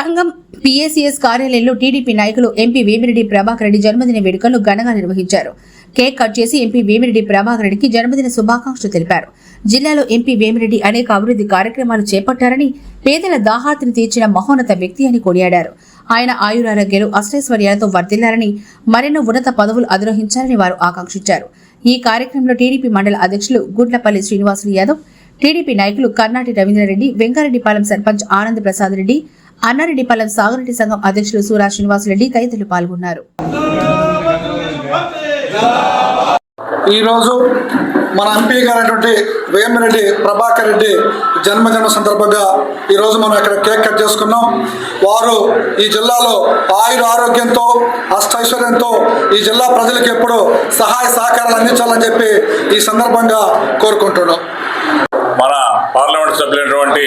సంఘం పిఏసీఎస్ కార్యాలయంలో టీడీపీ నాయకులు ఎంపీ వేమిరెడ్డి ప్రభాకర్ రెడ్డి జన్మదిన వేడుకలను ఘనంగా నిర్వహించారు. కేక్ కట్ చేసి ఎంపీ వేమిరెడ్డి ప్రభాకర్ రెడ్డికి జన్మదిన శుభాకాంక్షలు తెలిపారు. జిల్లాలో ఎంపీ వేమిరెడ్డి అనేక అభివృద్ధి కార్యక్రమాలు చేపట్టారని పేదల దాహార్తిని తీర్చిన మహోన్నత వ్యక్తి అని కొనియాడారు. ఆయన ఆయురారోగ్యాలు అష్టైశ్వర్యాలతో వర్ధిల్లారని మరెన్నో ఉన్నత పదవులు అధిరోహించాలని వారు ఆకాంక్షించారు. ఈ కార్యక్రమంలో టీడీపీ మండల అధ్యక్షులు గుడ్లపల్లి శ్రీనివాసులు యాదవ్ టీడీపీ నాయకులు కర్నాటి రవీంద్రారెడ్డి వెంకారెడ్డిపాలెం సర్పంచ్ ఆనంద్ ప్రసాద్ రెడ్డి అన్నారెడ్డిపాలెం సాగురెడ్డి సంఘం అధ్యక్షులు సూరా శ్రీనివాసరెడ్డి తదితరులు పాల్గొన్నారు. ఈరోజు మన ఎంపీ గారైనటువంటి వేమిరెడ్డి ప్రభాకర్ రెడ్డి జన్మదిన సందర్భంగా ఈరోజు మనం ఇక్కడ కేక్ కట్ చేసుకున్నాం. వారు ఈ జిల్లాలో ఆయుర ఆరోగ్యంతో అష్టైశ్వర్యంతో ఈ జిల్లా ప్రజలకు ఎప్పుడు సహాయ సహకారాలు అందించాలని చెప్పి ఈ సందర్భంగా కోరుకుంటున్నాం. మన పార్లమెంట్ సభ్యులైనటువంటి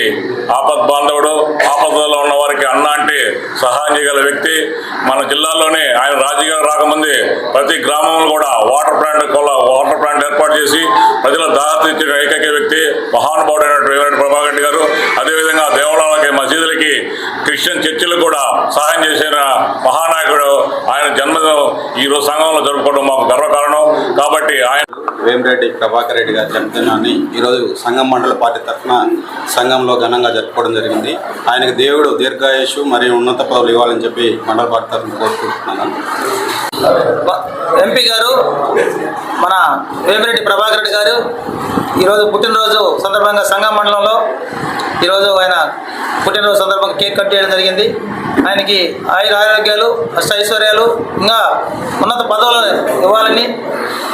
ఆపద్ బాంధవుడు ఆపదలో లాంటి సహాయం చేయగల వ్యక్తి మన జిల్లాలోనే ఆయన రాజకీయ రాకముందే ప్రతి గ్రామంలో కూడా వాటర్ ప్లాంట్ వాటర్ ప్లాంట్ ఏర్పాటు చేసి ప్రజల దాత ఇచ్చిన ఏకైక వ్యక్తి మహానుభావుడైనటువంటి వేమిరెడ్డి ప్రభాకర్ రెడ్డి గారు. అదేవిధంగా దేవాలయాలకి మసీదులకి క్రిస్టియన్ చర్చిలకు కూడా సహాయం చేసిన మహానాయకుడు ఆయన జన్మదినం ఈ రోజు సంఘంలో జరుపుకోవడం మాకు వేమిరెడ్డి ప్రభాకర్ రెడ్డి గారి జన్మదినాన్ని ఈరోజు సంఘం మండల పార్టీ తరఫున సంఘంలో ఘనంగా జరుపుకోవడం జరిగింది. ఆయనకు దేవుడు దీర్ఘాయుషు మరియు ఉన్నత పదవులు ఇవ్వాలని చెప్పి మండల పార్టీ తరఫున కోరుకుంటున్నాను. ఎంపీ గారు మన వేమిరెడ్డి ప్రభాకర్ రెడ్డి గారు ఈరోజు పుట్టినరోజు సందర్భంగా సంఘం మండలంలో ఈరోజు ఆయన పుట్టినరోజు సందర్భంగా కేక్ కట్ చేయడం జరిగింది. ఆయనకి ఆయుర ఆరోగ్యాలు అష్ట ఐశ్వర్యాలు ఇంకా ఉన్నత పదవులు ఇవ్వాలని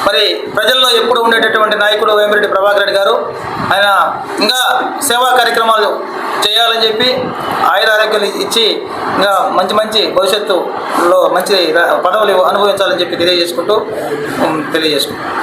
మరి ప్రజల్లో ఎప్పుడు ఉండేటటువంటి నాయకుడు వేమిరెడ్డి ప్రభాకర్ రెడ్డి గారు ఆయన ఇంకా సేవా కార్యక్రమాలు చేయాలని చెప్పి ఆయుర ఆరోగ్యాలు ఇచ్చి ఇంకా మంచి మంచి భవిష్యత్తులో మంచి పదవులు అనుభవించాలని చెప్పి తెలియజేసుకుంటూ తెలియజేసుకుంటాం